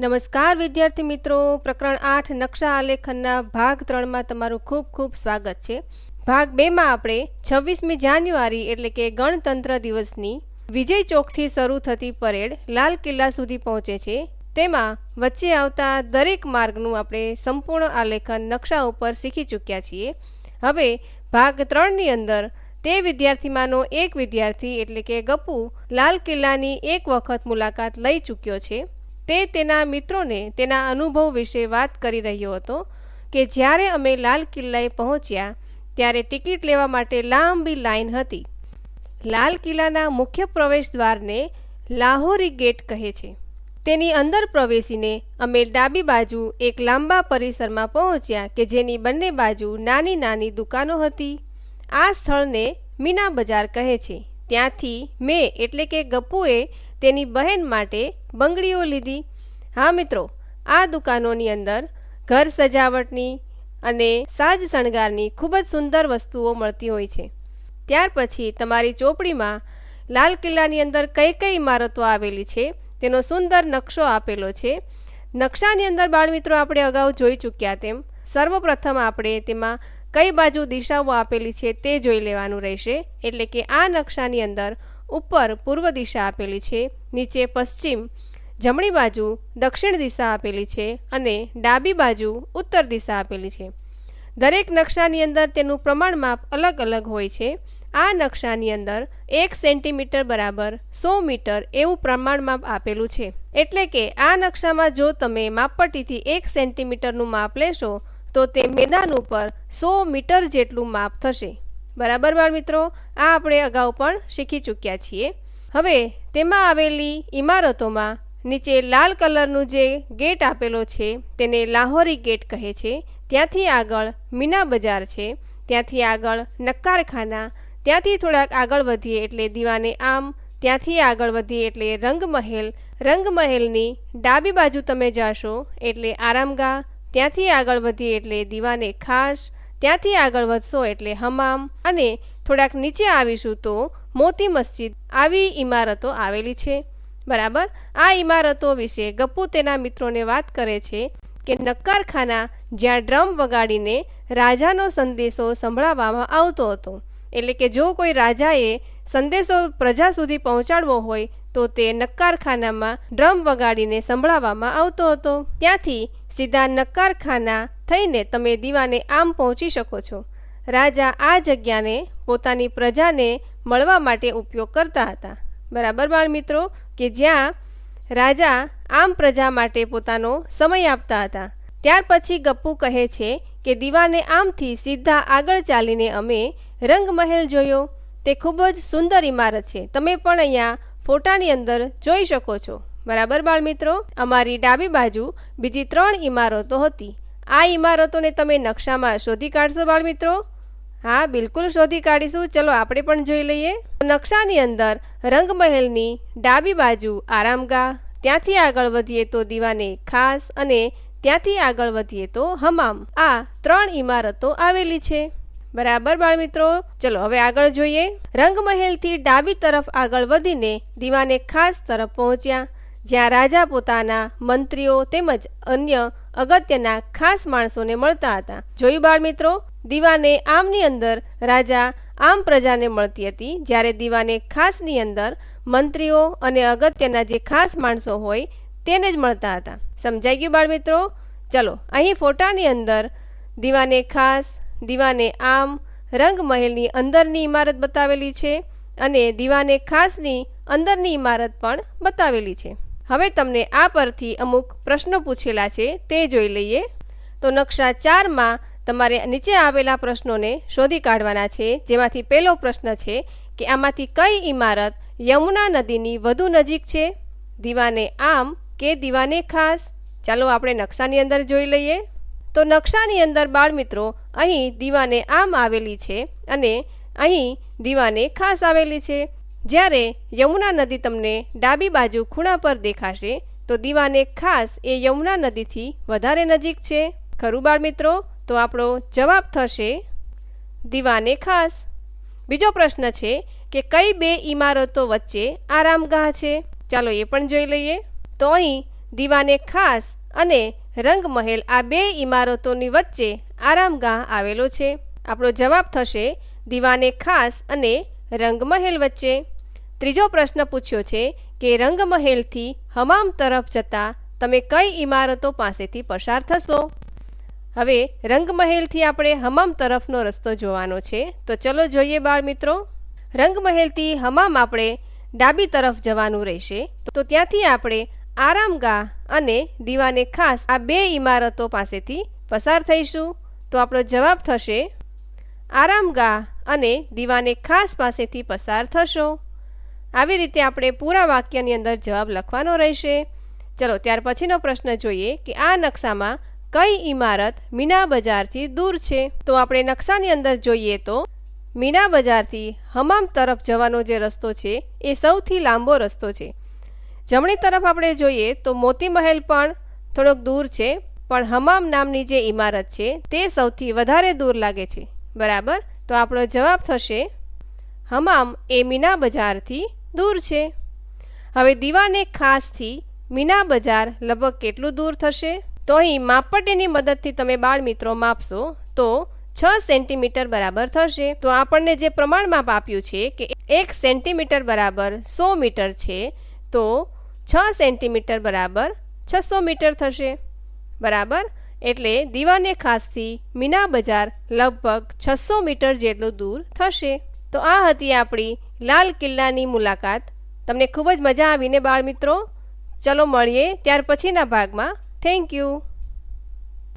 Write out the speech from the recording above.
નમસ્કાર, વિદ્યાર્થી મિત્રો. પ્રકરણ આઠ, નકશા આલેખનના ભાગ ત્રણમાં તમારું ખૂબ ખૂબ સ્વાગત છે. ભાગ બેમાં આપણે છવ્વીસમી જાન્યુઆરી એટલે કે ગણતંત્ર દિવસની વિજય ચોકથી શરૂ થતી પરેડ લાલ કિલ્લા સુધી પહોંચે છે. તેમાં વચ્ચે આવતા દરેક માર્ગનું આપણે સંપૂર્ણ આલેખન નકશા ઉપર શીખી ચૂક્યા છીએ. હવે ભાગ ત્રણની અંદર તે વિદ્યાર્થીમાંનો એક વિદ્યાર્થી એટલે કે ગપુ લાલ કિલ્લાની એક વખત મુલાકાત લઈ ચૂક્યો છે. તે તેના મિત્રોને તેના અનુભવ વિશે વાત કરી રહ્યો હતો કે જ્યારે અમે લાલ કિલ્લાએ પહોંચ્યા ત્યારે ટિકિટ લેવા માટે લાંબી લાઈન હતી. લાલ કિલ્લાના મુખ્ય પ્રવેશ દ્વારને લાહોરી ગેટ કહે છે. તેની અંદર પ્રવેશીને અમે ડાબી બાજુ એક લાંબા પરિસરમાં પહોંચ્યા કે જેની બંને બાજુ નાની નાની દુકાનો હતી. આ સ્થળને મીના બજાર કહે છે. ત્યાંથી મેં એટલે કે ગપ્પુએ તેની બહેન માટે બંગડીઓ લીધી હા, મિત્રો, આ દુકાનોની અંદર ઘર સજાવટની અને સાજ શણગારની ખૂબ જ સુંદર વસ્તુઓ મળતી હોય છે. ત્યાર પછી તમારી ચોપડીમાં લાલ કિલ્લાની અંદર કઈ કઈ ઇમારતો આવેલી છે, તેનો સુંદર નકશો આપેલો છે. નકશાની અંદર બાળમિત્રો આપણે અગાઉ જોઈ ચૂક્યા તેમ, સર્વપ્રથમ આપણે તેમાં કઈ બાજુ દિશાઓ આપેલી છે તે જોઈ લેવાનું રહેશે. એટલે કે આ નકશાની અંદર ઉપર પૂર્વ દિશા આપેલી છે, નીચે પશ્ચિમ જમણી બાજુ દક્ષિણ દિશા આપેલી છે અને ડાબી બાજુ ઉત્તર દિશા આપેલી છે. દરેક નકશાની અંદર તેનું પ્રમાણ માપ અલગ અલગ હોય છે. આ નકશાની અંદર એક સેન્ટીમીટર બરાબર સો મીટર એવું પ્રમાણ માપ આપેલું છે. એટલે કે આ નકશામાં જો તમે માપપટ્ટીથી એક સેન્ટીમીટરનું માપ લેશો, તો તે મેદાન ઉપર સો મીટર જેટલું માપ થશે. બરાબર બાળ મિત્રો આ આપણે અગાઉ પણ શીખી ચૂક્યા છીએ. હવે તેમાં આવેલી ઇમારતોમાં નીચે લાલ કલરનું જે ગેટ આપેલો છે, તેને લાહોરી ગેટ કહે છે. ત્યાંથી આગળ મીના બજાર છે. ત્યાંથી આગળ નક્કારખાના. ત્યાંથી થોડાક આગળ વધીએ એટલે દીવાને આમ. ત્યાંથી આગળ વધીએ એટલે રંગમહેલ. રંગમહેલની ડાબી બાજુ તમે જાશો એટલે આરામગાહ. ત્યાંથી આગળ વધીએ એટલે દીવાને ખાસ. ત્યાંથી આગળ વધશો એટલે હમામ. અને થોડાક નીચે આવીશું તો મોતી મસ્જિદ. આવી ઇમારતો આવેલી છે. બરાબર? આ ઇમારતો વિશે ગપ્પુ તેના મિત્રોને વાત કરે છે કે નક્કારખાના જ્યાં ડ્રમ વગાડીને રાજાનો સંદેશો સંભળાવવામાં આવતો હતો. એટલે કે જો કોઈ રાજાએ સંદેશો પ્રજા સુધી પહોંચાડવો હોય, તો તે નક્કારખાનામાં ડ્રમ વગાડીને સંભળાવવામાં આવતો હતો. ત્યાંથી સીધા નક્કારખાના થઈને તમે દીવાને આમ પહોંચી શકો છો. રાજા આ જગ્યાને પોતાની પ્રજાને મળવા માટે ઉપયોગ કરતા હતા. બરાબર બાળ મિત્રો કે જ્યાં રાજા આમ પ્રજા માટે પોતાનો સમય આપતા હતા. ત્યાર પછી ગપ્પુ કહે છે કે દીવાને આમથી સીધા આગળ ચાલીને અમે રંગમહેલ જોયો. તે ખૂબ જ સુંદર ઇમારત છે. તમે પણ અહીંયા ફોટાની અંદર જોઈ શકો છો. બરાબર બાળ મિત્રો અમારી ડાબી બાજુ બીજી ત્રણ ઇમારતો હતી. આ ઇમારતોને તમે નકશામાં શોધી કાઢશો બાળ મિત્રો હા, બિલકુલ શોધી કાઢીશું. ચલો, આપણે પણ જોઈ લઈએ. નકશાની અંદર રંગમહેલની ડાબી બાજુ આરામગાહ, ત્યાંથી આગળ વધીએ તો દીવાને ખાસ અને ત્યાંથી આગળ વધીએ તો હમામ. આ ત્રણ ઇમારતો આવેલી છે. બરાબર, બાળમિત્રો? ચલો, હવે આગળ જોઈએ. રંગમહેલથી ડાબી તરફ આગળ વધીને દીવાને ખાસ તરફ પહોંચ્યા, જ્યાં રાજા પોતાના મંત્રીઓ તેમજ અન્ય અગત્યના ખાસ માણસોને મળતા હતા. જોયું બાળ મિત્રો દીવાને આમની અંદર રાજા આમ પ્રજાને મળતી હતી. જ્યારે દીવાને ખાસની અંદર મંત્રીઓ અને અગત્યના જે ખાસ માણસો હોય તેને જ મળતા હતા. સમજાઈ ગયું બાળ મિત્રો ચલો, અહીં ફોટાની અંદર દીવાને ખાસ, દીવાને આમ, રંગમહેલની અંદરની ઇમારત બતાવેલી છે અને દીવાને ખાસની અંદરની ઇમારત પણ બતાવેલી છે. હવે તમને આ પરથી અમુક પ્રશ્નો પૂછેલા છે, તે જોઈ લઈએ. તો નકશા ચારમાં તમારે નીચે આવેલા પ્રશ્નોને શોધી કાઢવાના છે, જેમાંથી પહેલો પ્રશ્ન છે કે આમાંથી કઈ ઇમારત યમુના નદીની વધુ નજીક છે? દીવાને આમ કે દીવાને ખાસ? ચાલો આપણે નકશાની અંદર જોઈ લઈએ. તો નકશાની અંદર બાળમિત્રો, અહીં દીવાને આમ આવેલી છે અને અહીં દીવાને ખાસ આવેલી છે. જ્યારે યમુના નદી તમને ડાબી બાજુ ખૂણા પર દેખાશે, તો દીવાને ખાસ એ યમુના નદીથી વધારે નજીક છે. ખરું બાળમિત્રો? તો આપણો જવાબ થશે દીવાને ખાસ. બીજો પ્રશ્ન છે કે કઈ બે ઇમારતો વચ્ચે આરામગાહ છે? ચાલો એ પણ જોઈ લઈએ. તો અહીં દીવાને ખાસ અને રંગમહેલ આ બે ઇમારતોની વચ્ચે આરામગાહ આવેલો છે. આપણો જવાબ થશે દીવાને ખાસ અને રંગમહેલ વચ્ચે. ત્રીજો પ્રશ્ન પૂછ્યો છે કે રંગમહેલથી હમામ તરફ જતા તમે કઈ ઇમારતો પાસેથી પસાર થશો? હવે રંગમહેલથી આપણે હમામ તરફનો રસ્તો જોવાનો છે. તો ચલો જોઈએ બાળ મિત્રો રંગમહેલથી હમામ આપણે ડાબી તરફ જવાનું રહેશે. તો ત્યાંથી આપણે આરામગાહ અને દીવાને ખાસ આ બે ઇમારતો પાસેથી પસાર થઈશું. તો આપણો જવાબ થશે આરામગાહ અને દીવાને ખાસ પાસેથી પસાર થશો. આવી રીતે આપણે પૂરા વાક્યની અંદર જવાબ લખવાનો રહેશે. ચલો, ત્યાર પછીનો પ્રશ્ન જોઈએ કે આ નકશામાં કઈ ઇમારત મીના બજારથી દૂર છે? તો આપણે નકશાની અંદર જોઈએ તો, મીના બજારથી હમામ તરફ જવાનો જે રસ્તો છે, એ સૌથી લાંબો રસ્તો છે. જમણી તરફ આપણે જોઈએ તો મોતી મહેલ પણ થોડોક દૂર છે, પણ હમામ નામની જે ઇમારત છે, તે સૌથી વધારે દૂર લાગે છે. બરાબર? તો આપણો જવાબ થશે, હમામ એ મીના બજારથી દૂર છે. હવે દીવાને ખાસથી મીના બજાર લગભગ કેટલું દૂર થશે? તો અહીં માપપટ્ટીની મદદથી તમે બાળ મિત્રો માપશો, તો છ સેન્ટીમીટર બરાબર થશે. તો આપણને જે પ્રમાણ માપ આપ્યું છે કે એક સેન્ટીમીટર બરાબર સો મીટર છે, તો છ સેન્ટીમીટર બરાબર છસો મીટર થશે. બરાબર? એટલે દીવાને ખાસથી મીના બજાર લગભગ છસો મીટર જેટલું દૂર થશે. તો આ હતી આપણી લાલ કિલ્લાની મુલાકાત. તમને ખૂબ જ મજા આવીને બાળ મિત્રો. ચલો મળીએ ત્યાર પછીના ભાગમાં. Thank you.